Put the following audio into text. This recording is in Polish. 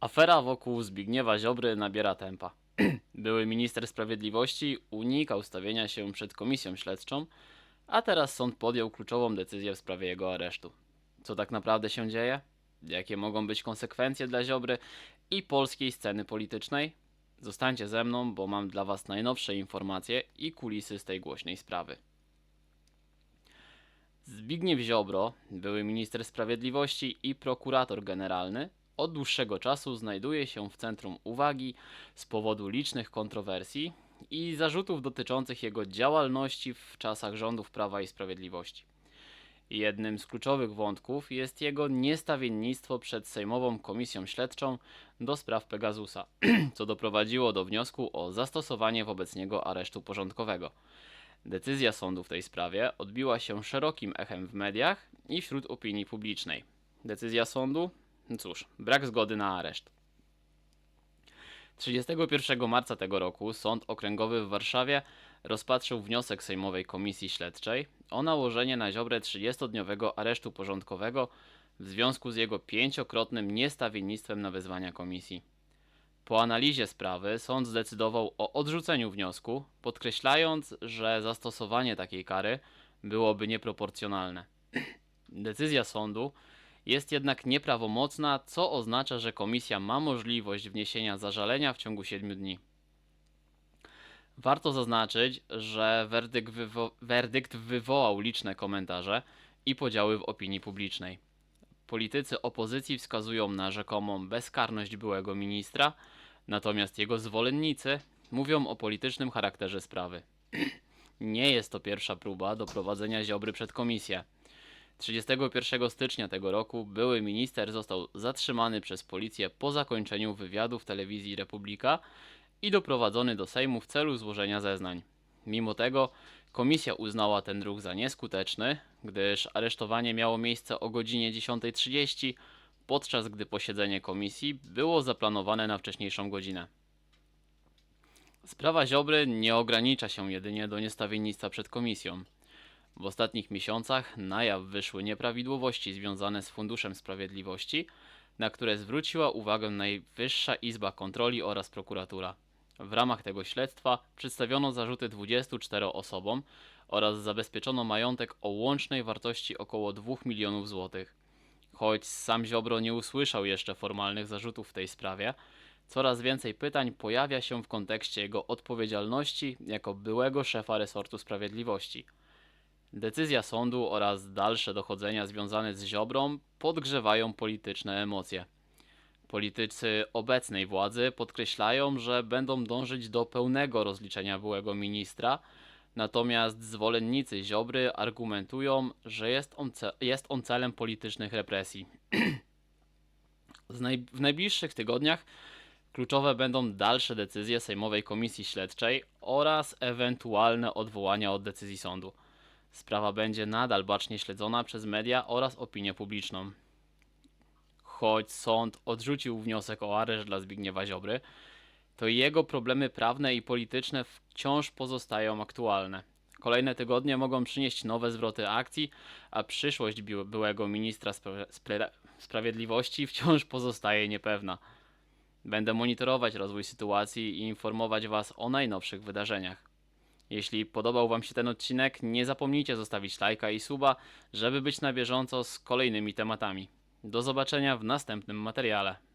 Afera wokół Zbigniewa Ziobry nabiera tempa. Były minister sprawiedliwości unikał stawienia się przed komisją śledczą, a teraz sąd podjął kluczową decyzję w sprawie jego aresztu. Co tak naprawdę się dzieje? Jakie mogą być konsekwencje dla Ziobry i polskiej sceny politycznej? Zostańcie ze mną, bo mam dla Was najnowsze informacje i kulisy z tej głośnej sprawy. Zbigniew Ziobro, były minister sprawiedliwości i prokurator generalny, od dłuższego czasu znajduje się w centrum uwagi z powodu licznych kontrowersji i zarzutów dotyczących jego działalności w czasach rządów Prawa i Sprawiedliwości. Jednym z kluczowych wątków jest jego niestawiennictwo przed Sejmową Komisją Śledczą do spraw Pegasusa, co doprowadziło do wniosku o zastosowanie wobec niego aresztu porządkowego. Decyzja sądu w tej sprawie odbiła się szerokim echem w mediach i wśród opinii publicznej. Decyzja sądu? No Cóż, brak zgody na areszt. 31 marca tego roku Sąd Okręgowy w Warszawie rozpatrzył wniosek Sejmowej Komisji Śledczej o nałożenie na Ziobrę 30-dniowego aresztu porządkowego w związku z jego pięciokrotnym niestawiennictwem na wezwania komisji. Po analizie sprawy sąd zdecydował o odrzuceniu wniosku, podkreślając, że zastosowanie takiej kary byłoby nieproporcjonalne. Decyzja sądu jest jednak nieprawomocna, co oznacza, że komisja ma możliwość wniesienia zażalenia w ciągu 7 dni. Warto zaznaczyć, że werdykt, wywo- werdykt wywołał liczne komentarze i podziały w opinii publicznej. Politycy opozycji wskazują na rzekomą bezkarność byłego ministra, natomiast jego zwolennicy mówią o politycznym charakterze sprawy. Nie jest to pierwsza próba doprowadzenia Ziobry przed komisję. 31 stycznia tego roku były minister został zatrzymany przez policję po zakończeniu wywiadu w telewizji Republika i doprowadzony do Sejmu w celu złożenia zeznań. Mimo tego komisja uznała ten ruch za nieskuteczny, gdyż aresztowanie miało miejsce o godzinie 10.30, podczas gdy posiedzenie komisji było zaplanowane na wcześniejszą godzinę. Sprawa Ziobry nie ogranicza się jedynie do niestawiennictwa przed komisją. W ostatnich miesiącach na jaw wyszły nieprawidłowości związane z Funduszem Sprawiedliwości, na które zwróciła uwagę Najwyższa Izba Kontroli oraz prokuratura. W ramach tego śledztwa przedstawiono zarzuty 24 osobom oraz zabezpieczono majątek o łącznej wartości około 2 milionów złotych. Choć sam Ziobro nie usłyszał jeszcze formalnych zarzutów w tej sprawie, coraz więcej pytań pojawia się w kontekście jego odpowiedzialności jako byłego szefa resortu sprawiedliwości. Decyzja sądu oraz dalsze dochodzenia związane z Ziobrą podgrzewają polityczne emocje. Politycy obecnej władzy podkreślają, że będą dążyć do pełnego rozliczenia byłego ministra, natomiast zwolennicy Ziobry argumentują, że jest on, ce- jest on celem politycznych represji. Naj- w najbliższych tygodniach kluczowe będą dalsze decyzje Sejmowej Komisji Śledczej oraz ewentualne odwołania od decyzji sądu. Sprawa będzie nadal bacznie śledzona przez media oraz opinię publiczną. Choć sąd odrzucił wniosek o areszt dla Zbigniewa Ziobry, to jego problemy prawne i polityczne wciąż pozostają aktualne. Kolejne tygodnie mogą przynieść nowe zwroty akcji, a przyszłość byłego ministra spra- spra- sprawiedliwości wciąż pozostaje niepewna. Będę monitorować rozwój sytuacji i informować Was o najnowszych wydarzeniach. Jeśli podobał Wam się ten odcinek, nie zapomnijcie zostawić lajka i suba, żeby być na bieżąco z kolejnymi tematami. Do zobaczenia w następnym materiale.